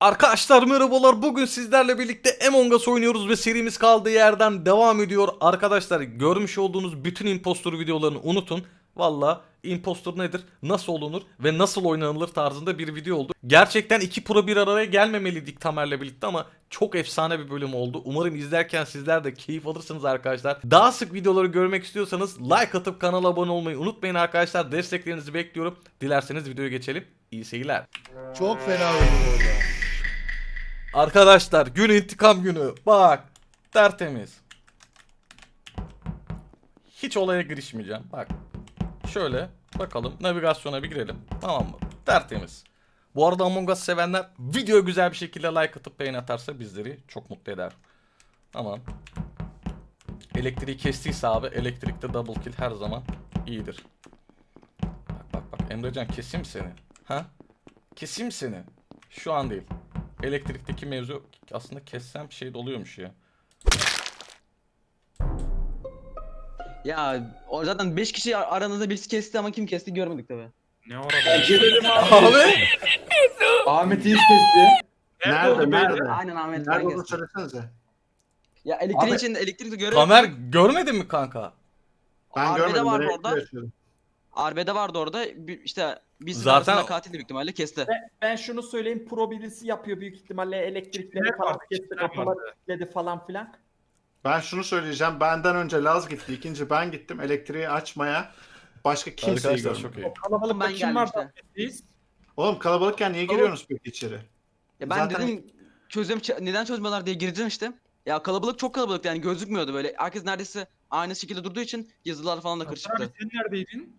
Arkadaşlar merhabalar bugün sizlerle birlikte Among Us oynuyoruz ve serimiz kaldığı yerden devam ediyor. Arkadaşlar görmüş olduğunuz bütün impostor videolarını unutun. Valla impostor nedir, nasıl olunur ve nasıl oynanılır tarzında bir video oldu. Gerçekten iki pro bir araya gelmemeliydik Tamer'le birlikte ama çok efsane bir bölüm oldu. Umarım izlerken sizler de keyif alırsınız arkadaşlar. Daha sık videoları görmek istiyorsanız like atıp kanala abone olmayı unutmayın arkadaşlar. Desteklerinizi bekliyorum. Dilerseniz videoya geçelim. İyi seyirler. Çok fena oldu orada. Arkadaşlar gün intikam günü. Bak tertemiz. Hiç olaya girişmeyeceğim. Bak şöyle bakalım navigasyona bir girelim. Tamam mı? Tertemiz. Bu arada Among Us sevenler video güzel bir şekilde like atıp beğen atarsa bizleri çok mutlu eder. Tamam. Elektriği kestiyse abi elektrikte double kill her zaman iyidir. Bak bak bak Emrecan keseyim seni? Ha? Keseyim seni? Şu an değil. Elektrikteki mevzu aslında kessem şey de oluyormuş ya. Ya o zaten 5 kişi ar- aranızda birisi kesti ama kim kesti görmedik tabi. Ne orada? Gidelim abi. Abi Ahmet iyi kesti. Nerede Nerede? Aynen Ahmet Nerede ben olduğunu kestim. söylesenize. Ya elektriğin Abi- içinde elektrik de görev. Tamer görmedin mi kanka? Ben Arbede görmedim. vardı orada. yaşıyorum. Arbede vardı orada. Bir, işte biz Zaten- Zaten... katil de büyük ihtimalle kesti. Ben, ben şunu söyleyeyim pro birisi yapıyor büyük ihtimalle elektrikleri Kimler falan vardı, kesti vardı? kilitledi falan filan. Ben şunu söyleyeceğim. Benden önce Laz gitti. ikinci ben gittim elektriği açmaya. Başka kimseyi Arkadaşlar görmedim. çok iyi. O kalabalıkta Ben kim geldim vardı? işte. Biz. Oğlum kalabalıkken niye giriyorsunuz peki içeri? Ya ben Zaten- dedim çözüm neden çözmüyorlar diye gireceğim işte. Ya kalabalık çok kalabalık yani gözükmüyordu böyle. Herkes neredeyse aynı şekilde durduğu için yazılar falan da Abi karışıktı. sen neredeydin?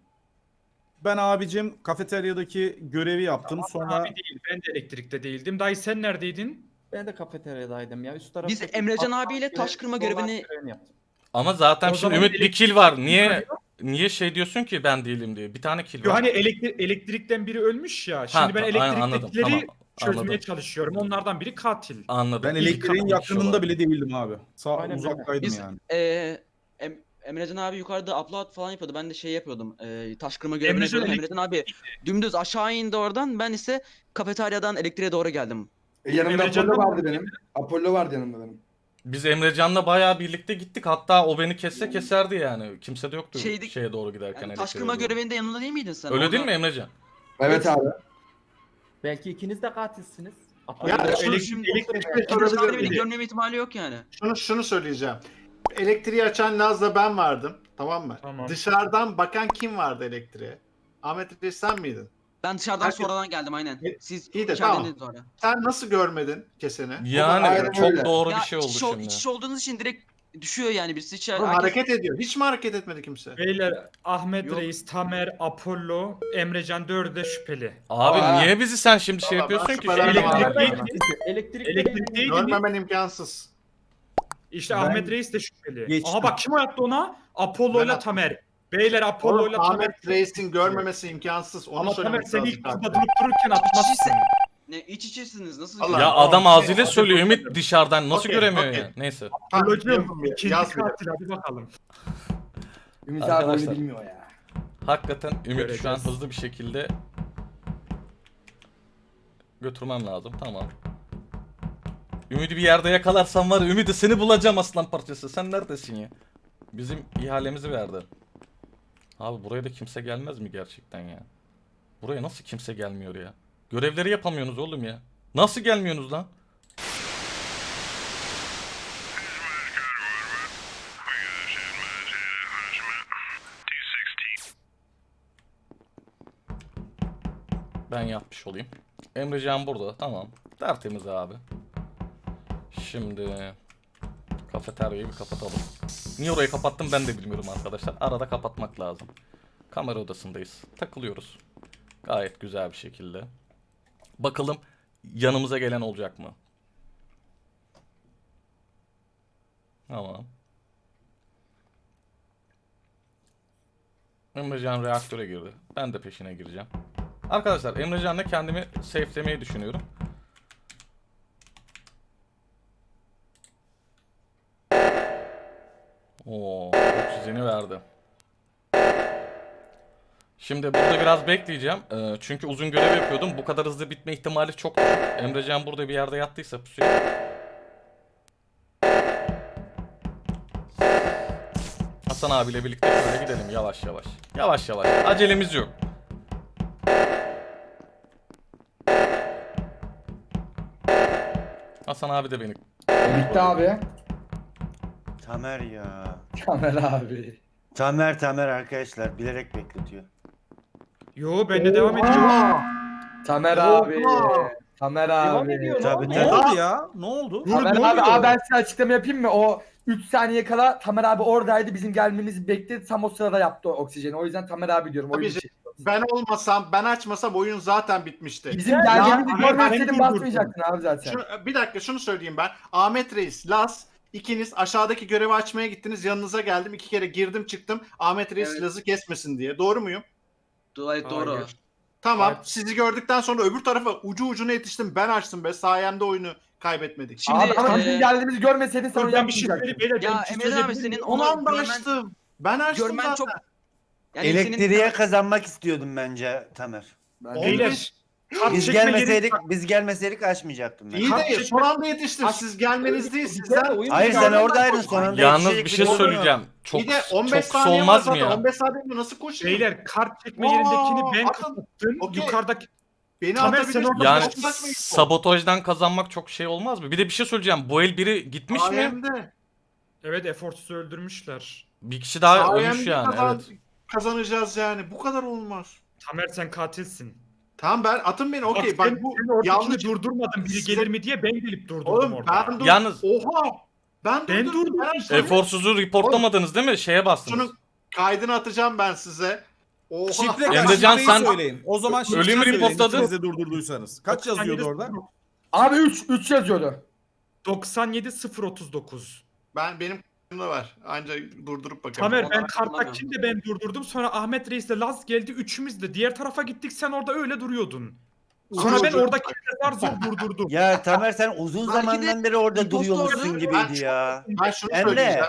Ben abicim kafeteryadaki görevi yaptım. Sonra Abi değil, ben de elektrikte değildim. Dayı sen neredeydin? Ben de kafeteryadaydım ya. Üst tarafta Biz Emrecan abiyle taş kırma görevini yaptık. Ama zaten O şimdi zaman Ümit bir elektrik- kill var. Niye niye şey diyorsun ki ben değilim diye? Bir tane kill Yo var. hani elektri- elektrikten biri ölmüş ya. Şimdi Ha, ben ta- aynen, elektriktekileri Tamam, çözmeye anladım. çalışıyorum. Onlardan biri katil. Anladım. ben elektriğin yakınında bile değildim abi. Sağ Aynen öyle. uzaktaydım Biz- yani. Ee, em, Emrecan abi yukarıda upload falan yapıyordu. Ben de şey yapıyordum. E, taş kırma görevini Emrecan yapıyordum. Emrecan abi dümdüz aşağı indi oradan. Ben ise kafeteryadan elektriğe doğru geldim. E, yanımda Emrecan'da Apollo vardı benim. Apollo vardı yanımda benim. Biz Emrecan'la bayağı birlikte gittik. Hatta o beni kesse keserdi yani. Kimse de yoktu Şeydi- şeye doğru giderken. Yani taş elektriğe kırma doğru. görevinde yanında değil miydin sen? Öyle Orada- değil mi Emrecan? Evet abi. Belki ikiniz de katilsiniz. Ya Apollo- şunu, elektrik- elektrik- şunu, Emrecan abi beni söyleyeceğim. görmeme ihtimali yok yani. şunu, şunu söyleyeceğim. Elektriği açan Laz'la ben vardım. Tamam mı? Tamam. Dışarıdan bakan kim vardı elektriğe? Ahmet Reis sen miydin? Ben dışarıdan Herkes- sonradan geldim aynen. Siz İyi de içerideydiniz orada. Sen nasıl görmedin keseni? Yani çok öyle. doğru Ya bir şey oldu iç ol- şimdi. iç olduğunuz için direkt düşüyor yani birisi içeri. Oğlum herkes- hareket ediyor. Hiç mi hareket etmedi kimse? Beyler Ahmet Yok. Reis, Tamer, Apollo, Emrecan dördü de şüpheli. Abi Aa. niye bizi sen şimdi şey Vallahi yapıyorsun ki? şüphelendim Şey- abi. Elektrik- Elektrik Elektrikteydiniz. Görmemen imkansız. İşte Ben Ahmet Reis de şüpheli. geçtim. Aha bak kim hayatta ona? Apollo Ben ile attım. Tamer. Beyler Apollo Oğlum ile Tamer. Ahmet Reis'in görmemesi imkansız. Onu Ama Tamer söylemek sen lazım. ilk turda durup dururken atmazsın. Ne iç içesiniz nasıl? Allah- Ya adam ağzıyla söylüyor. Ümit dışarıdan nasıl Okey, göremiyor okey. ya? Neyse. Apollo'cum ikinci katil hadi bakalım. Ümit abi Arkadaşlar. oyunu bilmiyor ya. Hakikaten Ümit şu an Göreceğiz. hızlı bir şekilde götürmem lazım. Tamam. Ümit'i bir yerde yakalarsam var ya Ümit'i seni bulacağım aslan parçası. Sen neredesin ya? Bizim ihalemizi verdi. Abi buraya da kimse gelmez mi gerçekten ya? Buraya nasıl kimse gelmiyor ya? Görevleri yapamıyorsunuz oğlum ya. Nasıl gelmiyorsunuz lan? Ben yapmış olayım. Emrecan burada. Tamam. Tertemiz abi. Şimdi kafeteryayı bir kapatalım. Niye orayı kapattım ben de bilmiyorum arkadaşlar. Arada kapatmak lazım. Kamera odasındayız. Takılıyoruz. Gayet güzel bir şekilde. Bakalım yanımıza gelen olacak mı? Tamam. Emrecan reaktöre girdi. Ben de peşine gireceğim. Arkadaşlar Emrecan'la kendimi safe'lemeyi düşünüyorum. Oo, oksijeni verdi. Şimdi burada biraz bekleyeceğim. Ee, çünkü uzun görev yapıyordum. Bu kadar hızlı bitme ihtimali çok düşük. Emrecan burada bir yerde yattıysa pusuya. Hasan abiyle birlikte şöyle gidelim yavaş yavaş. Yavaş yavaş. Acelemiz yok. Hasan abi de beni. Bitti abi. Tamer ya. Tamer abi. Tamer Tamer arkadaşlar bilerek bekletiyor. Yo ben de devam edeceğim. Tamer abi. Tamer Devam abi. ediyor Tabii Ne tabii. oldu ya? Ne oldu? Tamer abi, abi ben size açıklama yapayım mı? O 3 saniye kala Tamer abi oradaydı. Bizim gelmemizi bekledi. Tam o sırada yaptı o oksijeni. O yüzden Tamer abi diyorum. Tabii Oyun canım. için. Ben olmasam, ben açmasam oyun zaten bitmişti. Bizim Ya, geldiğimizi Ahmet, görmeseydin ben basmayacaktın abi zaten. Şu- bir dakika şunu söyleyeyim ben. Ahmet Reis, Laz ikiniz aşağıdaki görevi açmaya gittiniz. Yanınıza geldim. iki kere girdim çıktım. Ahmet Reis Evet. Laz'ı kesmesin diye. Doğru muyum? Gayet doğru. Hayır. Tamam. Evet. Sizi gördükten sonra öbür tarafa ucu ucuna yetiştim. Ben açtım be. Sayemde oyunu kaybetmedik. Şimdi abi ama e, bizim geldiğimizi görmeseydin sen Dur ben bir şey söyleyeyim. Beyler, ya ben bir şey Emre abi söyleyebilir senin miyim? Onu anda görmen, açtım. Ben açtım görmen zaten. çok yani senin- Elektriğe kazanmak istiyordum bence Tamer. Ben- Beyler. Kart Biz çekme yeri- gelmeseydik biz gelmeseydik açmayacaktım ben. İyi Kart de çekme- son anda yetiştim. Aç- Siz gelmeniz değil. Sizden oyun Hayır sen oradaydın son anda. Yalnız yetişecek bir şey biri oldu. söyleyeceğim. Çok bir de 15 çok saniye var olmaz mı zaten. ya? 15 saniyede nasıl koşayım? Beyler kart çekme Aa, yerindekini ben atın. kapattım. Okey. Yukarıdaki Beni Tamer, sen orada Yani Çok saçma sabotajdan kazanmak çok şey olmaz mı? Bir de bir şey söyleyeceğim. Bu el biri gitmiş mi? Sayemde. evet Eforts'u öldürmüşler. Bir kişi daha ölmüş Sayemde yani. kazan- Evet. kazanacağız yani. Bu kadar olmaz. Tamer sen katilsin. Tamam ben atın beni okey. Bak, bu yanlış. durdurmadın biri gelir mi diye ben gelip durdurdum Oğlum orada. ben dur. Yalnız- Oha. Ben, Ben durdum. durdum. Ben. Eforsuzu reportlamadınız değil mi? Şeye bastınız. Şunun kaydını atacağım ben size. Oha. Şifre Emrecan, kaç? Şifreyi sen- söyleyin. O zaman şifreyi Ölümü söyleyin, reportladın. ikiniz de durdurduysanız. Kaç yazıyordu orada? Abi 3 3 yazıyordu. 97 039. Ben benim kaydımda var. Anca durdurup bakalım. Tamer ben karttakini de ben durdurdum. Sonra Ahmet Reis'le Laz geldi. Üçümüz de diğer tarafa gittik. Sen orada öyle duruyordun. Sonra ben oradaki zar zor durdurdum. Ya Tamer sen uzun Belki de zamandan beri orada impostor duruyormuşsun. Ben gibiydi ya. Ben şunu Emre. söyleyeceğim.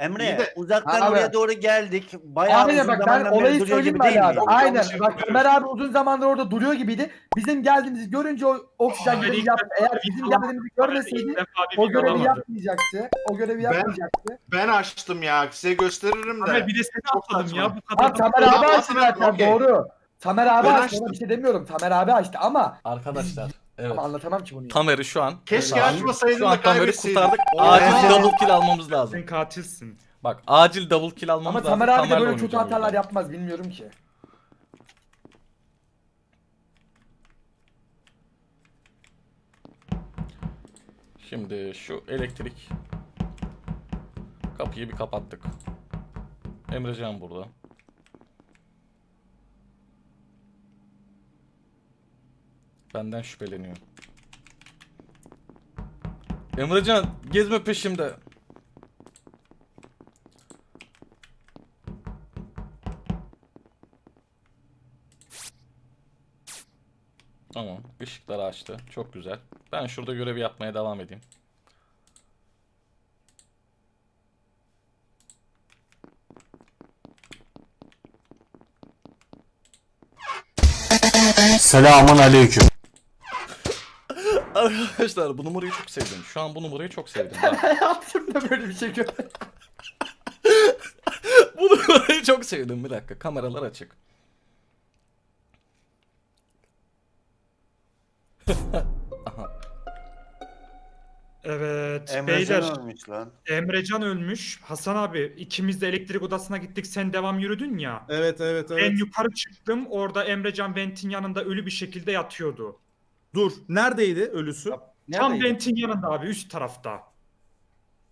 İyi Emre de- uzaktan Abi. oraya doğru geldik. Bayağı Aynen uzun bak ben zamandan beri olayı duruyor söyleyeyim gibi mi değil abi? mi? Aynen. Yanlış Bak yapıyorum. Ömer abi uzun zamandır orada duruyor gibiydi. Bizim geldiğimizi görünce o oksijen Abi, görevi yaptı. defa Eğer bir bizim yalan- geldiğimizi görmeseydi İlk defa bir o görevi yapmayacaktı. O görevi Ben- yapmayacaktı. Ben açtım ya. Size gösteririm de. Tamer bir de seni Çok atladım saçma. ya bu kadar. Ha Tamer abi açtı zaten okey. doğru. Tamer abi Ben açtı. açtım. Bir şey demiyorum. Tamer abi açtı ama Arkadaşlar. Evet. ama anlatamam ki bunu. Tamer'i şu an. Keşke açmasaydın Şu da an Tamer'i kurtardık. Acil double kill almamız lazım. Sen katilsin. Bak acil double kill almamız Ama lazım. Tamer abi de Tamer'le böyle kötü oynayacağım hatalar burada. yapmaz bilmiyorum ki. Şimdi şu elektrik kapıyı bir kapattık. Emrecan burada. Benden şüpheleniyor. Emrecan gezme peşimde. Tamam. ışıkları açtı. Çok güzel. Ben şurada görevi yapmaya devam edeyim. Selamun aleyküm. Arkadaşlar bu numarayı çok sevdim. Şu an bu numarayı çok sevdim. Bak, Hayatımda böyle bir şey görmedim. bu numarayı çok sevdim. Bir dakika kameralar açık. Evet Emre beyler sen olmuş lan. Emrecan ölmüş. Hasan abi ikimiz de elektrik odasına gittik. Sen devam yürüdün ya. Evet evet Ben evet. yukarı çıktım. Orada Emrecan Vent'in yanında ölü bir şekilde yatıyordu. Dur. Neredeydi ölüsü? Tam Neredeydi? Vent'in yanında abi üst tarafta.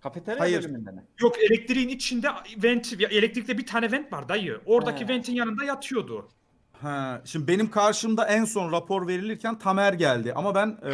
Kafeterya Hayır. bölümünde mi? Yok elektriğin içinde vent, ya elektrikte bir tane vent var dayı. Oradaki He. ventin yanında yatıyordu. Ha, şimdi benim karşımda en son rapor verilirken Tamer geldi ama ben e,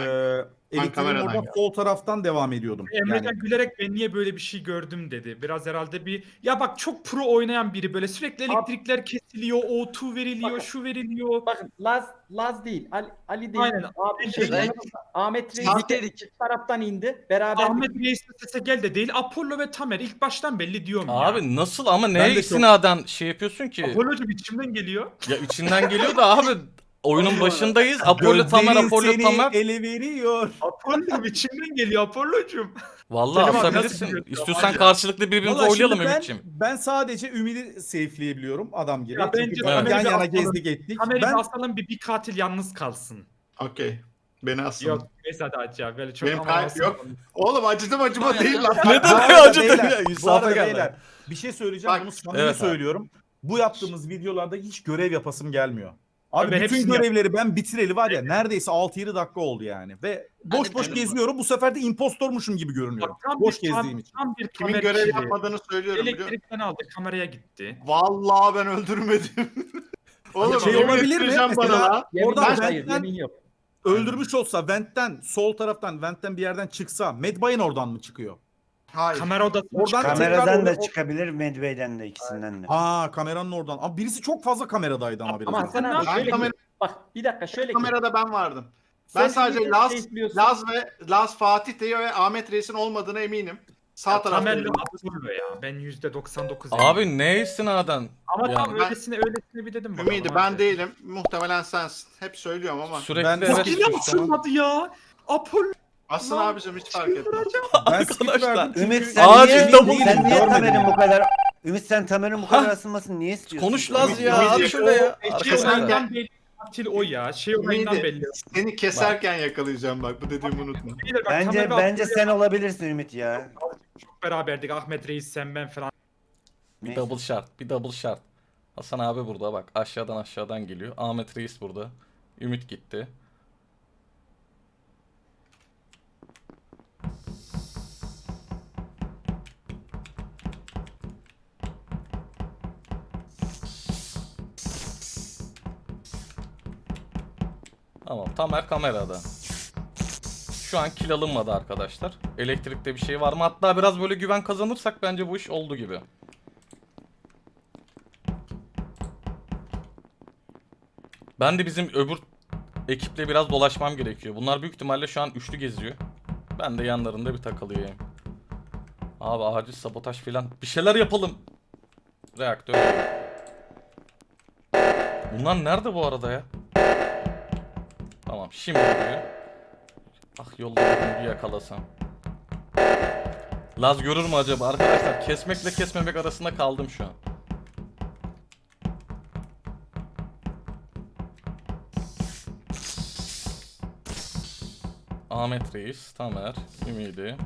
Elektriğin kameradan oradan geldim. sol taraftan devam ediyordum. Emrecan Yani gülerek ben niye böyle bir şey gördüm dedi. Biraz herhalde bir ya bak çok pro oynayan biri böyle sürekli elektrikler kesiliyor, O2 veriliyor, Bakın. şu veriliyor. Bakın Laz Laz değil. Ali, Ali değil. Aynen. Abi, Şey- şey, Ahmet Reis Birlikteydik. bir taraftan indi. Beraber Ahmet Reis'le sese gel de değil. Apollo ve Tamer ilk baştan belli diyorum ya. Abi nasıl ama Ben neye de çok- istinaden şey yapıyorsun ki? Apollo'cum içimden geliyor. Ya içinden geliyor da abi oyunun başındayız. Apollo Tamer, Apollo seni Tamer. ele veriyor. Apollo'cum içimden geliyor Apollo'cum. Vallahi Selim abi asabilirsin. biliyorsun? İstiyorsan Hadi. karşılıklı birbirimizi Vallahi oylayalım şimdi ben, Ümit'ciğim. ben sadece Ümidi safe'leyebiliyorum adam gibi. Ya bence Çünkü Tamer'i yan yana asalım. gezdik ettik. Tamer'i Ben ben... asalım bir, bir katil yalnız kalsın. Okey. Beni asın. Yok neyse hadi aç ya böyle çok Benim ama kay- olsun. yok. Oğlum acıdım acıma değil lan. Ne Bu arada beyler, İnsafa arada gel. beyler, bir şey söyleyeceğim Bak, bunu samimi evet abi. söylüyorum. Bu yaptığımız videolarda hiç görev yapasım gelmiyor. Abi Ben bütün görevleri ben bitireli var ya neredeyse 6-7 dakika oldu yani. Ve boş de boş benim- geziyorum. Bu sefer de impostormuşum gibi görünüyorum. Bak, tam Boş bir, tam, gezdiğim için. tam bir Kimin görev kişiliği. yapmadığını söylüyorum biliyor musun? Elektrikten aldı kameraya gitti. Vallahi ben öldürmedim. Oğlum şey olabilir mi? bana Mesela- lan. Yemin Oradan ben- hayır, ben- yemin yok. Öldürmüş olsa ventten sol taraftan ventten bir yerden çıksa Medbay'ın oradan mı çıkıyor? Hayır. Kamera odasına Oradan tekrar Kameradan da orada- çıkabilir, Medvey'den de ikisinden de. Aa kameranın oradan. Ama birisi çok fazla kameradaydı ama biraz. Ama. Hasan abi Ben şöyle kamera- ki, bak bir dakika şöyle ki. Kamerada ben vardım. Ben sen sadece Laz, şey izliyorsun. Laz ve Laz Fatih Teo ve Ahmet Reis'in olmadığına eminim. Sağ Tamer'le taraftaydım. Apollo ya. Ben %99 Abi ne istinaden? Ama tam yani- öylesine öylesine bir dedim. bakalım Ümidi abi. ben değilim. Muhtemelen sensin. Hep söylüyorum ama. Sürekli Ben de- evet. Bak yine mi suçlama. sırmadı ya? Apollo. Asın Lan, abicim hiç fark etmez. Ben skip Arkadaşlar. verdim çünkü- Ümit sen Acil niye, double sen niye görmedim Tamer'in bu kadar Ümit sen Tamer'in bu kadar asılmasını niye istiyorsun? Konuş Laz ya. Ümit- Abi şöyle ya. Şey olayından belli. Katil o ya. Şey olayından belli. seni keserken yakalayacağım bak bu dediğimi unutma. Beyler bak, Bence Tamer ve bence Apollo sen olabilirsin Ümit ya. çok beraberdik. Ahmet Reis sen ben falan. Bir double şart. Bir double şart. Hasan abi burada bak. Aşağıdan aşağıdan geliyor. Ahmet Reis burada. Ümit gitti. Tamam. Tamer kamerada. Şu an kill alınmadı arkadaşlar. Elektrikte bir şey var mı? Hatta biraz böyle güven kazanırsak bence bu iş oldu gibi. Ben de bizim öbür ekiple biraz dolaşmam gerekiyor. Bunlar büyük ihtimalle şu an üçlü geziyor. Ben de yanlarında bir takılayım. Abi acil sabotaj filan. Bir şeyler yapalım. Reaktör. Bunlar nerede bu arada ya? Tamam şimdi. Ah yolda bir yakalasam. Laz görür mü acaba? Arkadaşlar kesmekle kesmemek arasında kaldım şu an. Ahmet Reis, Tamer, Ümidi.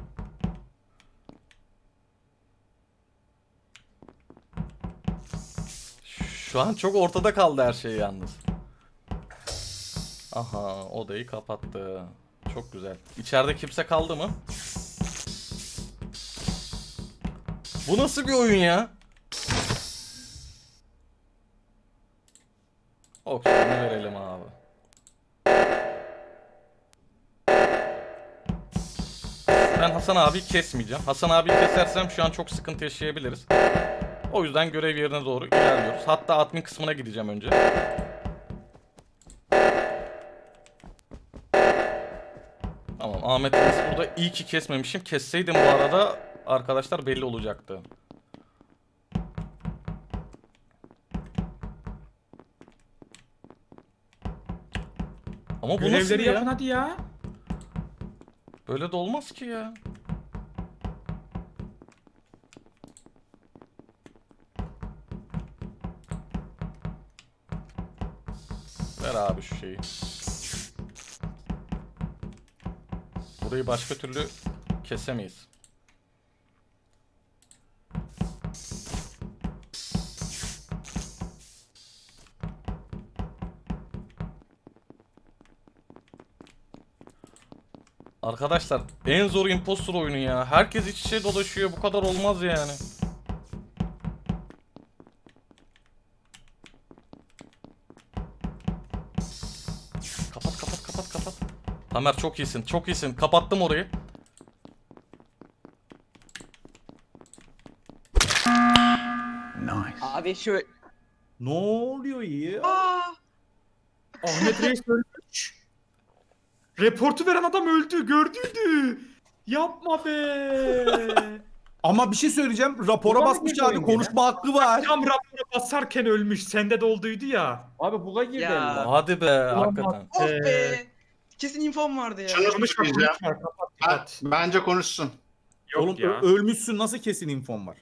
Şu an çok ortada kaldı her şey yalnız. Aha odayı kapattı. Çok güzel. İçeride kimse kaldı mı? Bu nasıl bir oyun ya? Oksijeni verelim abi. Ben Hasan abi kesmeyeceğim. Hasan abi kesersem şu an çok sıkıntı yaşayabiliriz. O yüzden görev yerine doğru ilerliyoruz. Hatta admin kısmına gideceğim önce. Ahmet Reis burada iyi ki kesmemişim. Kesseydim bu arada arkadaşlar belli olacaktı. Ama bu nasıl Görevleri ya? yapın hadi ya. Böyle de olmaz ki ya. Ver abi şu şeyi. Burayı başka türlü kesemeyiz. Arkadaşlar en zor impostor oyunu ya. Herkes iç içe dolaşıyor. Bu kadar olmaz yani. Tamer çok iyisin. Çok iyisin. Kapattım orayı. Abi şu Ne oluyor ya? Aa! Ahmet Reis ölmüş. Reportu veren adam öldü. Gördüydü. Yapma be. Ama bir şey söyleyeceğim. Rapora Ulan basmış abi. Konuşma hakkı var. Tam rapora basarken ölmüş. Sende de olduydu ya. Abi buga girdi Ya. Hadi be hakikaten. Of Ee, be. Kesin infom vardı ya. Şunu Konuşma söyleyeceğim. konuşma. Kapat Ben- kapat. Bence konuşsun. Yok Oğlum ya. ölmüşsün nasıl kesin infon var?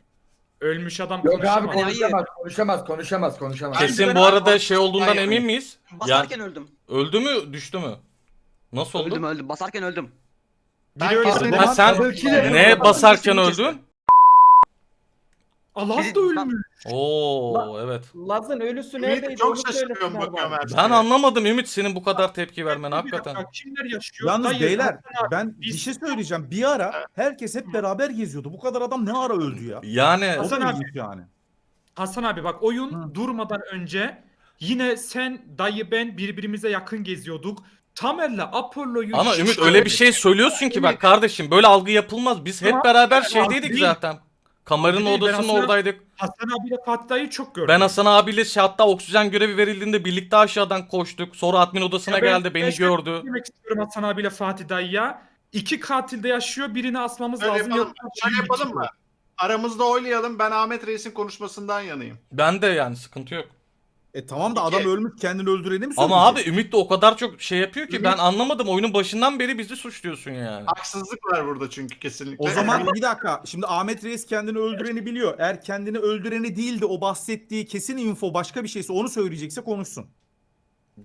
Ölmüş adam Yok abi konuşamaz. Konuşamaz, konuşamaz, konuşamaz, konuşamaz. Kesin bu arada şey olduğundan Hayır. emin miyiz? Basarken öldüm. Öldü mü düştü mü? Nasıl oldu? Öldüm öldüm. Basarken öldüm. Ben Biri öldü. Ha sen ne basarken öldün? Allah Biri- da ölmüş. Oo evet. Laz'ın ölüsü Ümit neredeydi? çok şaşırıyorum bakıyorum her şeye. Ben anlamadım Ümit senin bu kadar tepki vermen hakikaten. Kimler yaşıyor? Yalnız Dayı, beyler Hasan abi, ben bir biz- şey söyleyeceğim. Bir ara herkes hep beraber geziyordu. Bu kadar adam ne ara öldü ya? Yani O Hasan abi. ilginç yani. Hasan abi bak oyun Hı. durmadan önce yine sen dayı ben birbirimize yakın geziyorduk. Tamer'le Apollo'yu ama Ümit öyle bir şey söylüyorsun ki bak kardeşim böyle algı yapılmaz. Biz hep beraber şeydeydik zaten. Algı değil, ben odasının aslında- oradaydık. Hasan abiyle Fatih dayı çok gördüm. Ben Hasan abiyle şey, hatta oksijen görevi verildiğinde birlikte aşağıdan koştuk. Sonra admin odasına Ya ben- geldi ben beni şöyle gördü. Demek istiyorum Hasan abiyle Fatih dayıya. İki katil de yaşıyor birini asmamız Şöyle lazım. yapalım, yoksa şöyle yapalım mı? Aramızda oylayalım. Ben Ahmet Reis'in konuşmasından yanayım. Ben de yani sıkıntı yok. E tamam da adam ölmüş kendini öldüreni mi Ama abi söyleyecek? Ümit de o kadar çok şey yapıyor ki Ümit- ben anlamadım. Oyunun başından beri bizi suçluyorsun yani. Haksızlık var burada çünkü kesinlikle. O zaman bir dakika. Şimdi Ahmet Reis kendini öldüreni biliyor. Eğer kendini öldüreni değil de o bahsettiği kesin info başka bir şeyse onu söyleyecekse konuşsun.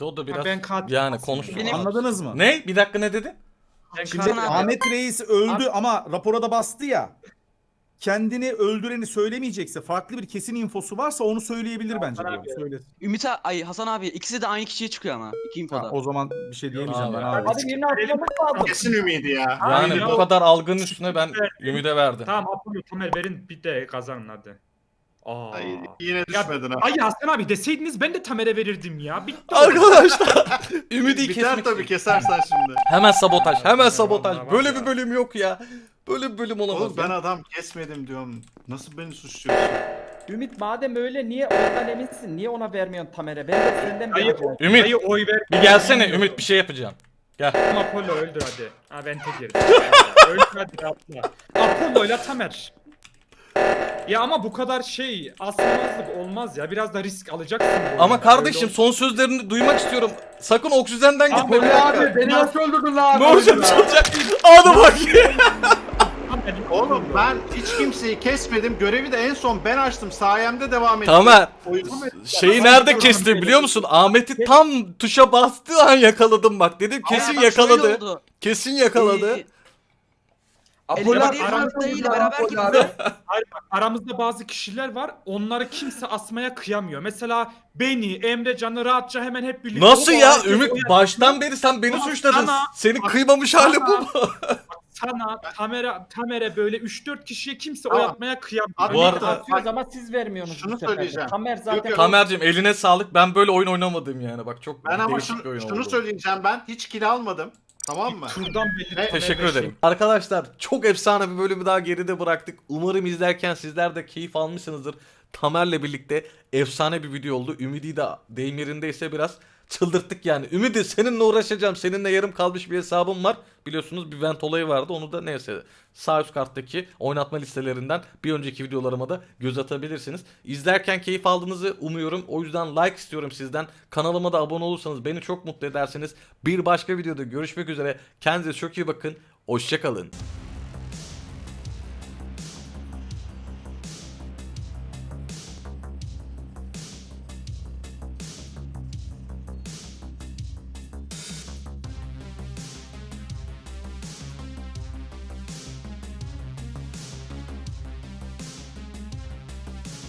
O da biraz ben katil yani konuşsun. Benim- Anladınız mı? Ne? Bir dakika ne dedi? Ben Şimdi abi. Ahmet Reis öldü ama rapora da bastı ya. Kendini öldüreni söylemeyecekse farklı bir kesin infosu varsa onu söyleyebilir bence. Abi. Söylesin. Ümit a- ay Hasan abi ikisi de aynı kişiye çıkıyor ama. İki Ha, infoda. o zaman bir şey diyemeyeceğim ben Abi. abi. Hadi birini atmamız lazım. Kesin ümidi ya. Yani Aynen. bu kadar algının üstüne ben Ümit'e verdim. Tamam Apollo Tamer verin bir de kazanın hadi. Aa. Ay, yine düşmedin ha. Ay Hasan abi deseydiniz ben de Tamer'e verirdim ya. Bitti. Arkadaşlar Ümidi Biter kesmek tabii kesersen şimdi. Hemen sabotaj, hemen sabotaj. Böyle bir bölüm yok ya. Böyle bir bölüm olamaz. Oğlum ben ya. adam kesmedim diyorum. Nasıl beni suçluyorsun? Ümit madem öyle niye ondan eminsin? Niye ona vermiyorsun Tamer'e? Ben de senden bir Dayı, alacağım. Ümit dayı oy ver. bir gelsene Ümit bir şey yapacağım. Tamam, Apollo öldür hadi. Ha ben tek yerim. öldür hadi atla. Apollo ile Tamer. Ya ama bu kadar şey asılmazlık olmaz ya. Biraz da risk alacaksın. bu Ama kardeşim son sözlerini duymak istiyorum. Sakın oksijenden gitme. Apollo bir dakika. abi beni nasıl öldürdün lan? Ne olacak ne olacak? Hadi bak. Tamer, Oğlum ben hiç kimseyi kesmedim. Görevi de en son ben açtım. Sayemde devam etti. Tamer O yüzden- şeyi nerede kestim biliyor musun? Ahmet'i tam tuşa bastığı an yakaladım bak. Dedim kesin bak şöyle yakaladı. oldu. Kesin yakaladı. Ee, Apollo aramızda değil, beraber Apollo gittik. abi? Hayır bak aramızda bazı kişiler var. Onları kimse asmaya kıyamıyor. Mesela beni, Emre Can'ı rahatça hemen hep birlikte. Nasıl O ya Ümit baştan beri sen beni Ama suçladın. sana- Senin kıymamış hali bu mu? Sana, Tamer'e, Tamer'e böyle 3-4 kişiye kimse Tamam. oy atmaya kıyamıyor. Abi, Bu arada- atıyoruz ama siz vermiyorsunuz Şunu bu sefer de. söyleyeceğim. Tamer zaten yok. Tamer'cim eline sağlık. Ben böyle oyun oynamadım yani. Bak çok Ben ama değişik bir şunu, oyun şunu oldu. söyleyeceğim ben. Hiç kill almadım. Tamam mı? Turdan belli. Tamer Teşekkür ve ederim. şey- Arkadaşlar çok efsane bir bölümü daha geride bıraktık. Umarım izlerken sizler de keyif almışsınızdır. Tamer'le birlikte efsane bir video oldu. Ümidi de deyim yerindeyse biraz çıldırttık yani. Ümidi seninle uğraşacağım. Seninle yarım kalmış bir hesabım var. Biliyorsunuz bir vent olayı vardı. Onu da neyse sağ üst karttaki oynatma listelerinden bir önceki videolarıma da göz atabilirsiniz. İzlerken keyif aldığınızı umuyorum. O yüzden like istiyorum sizden. Kanalıma da abone olursanız beni çok mutlu edersiniz. Bir başka videoda görüşmek üzere. Kendinize çok iyi bakın. Hoşçakalın.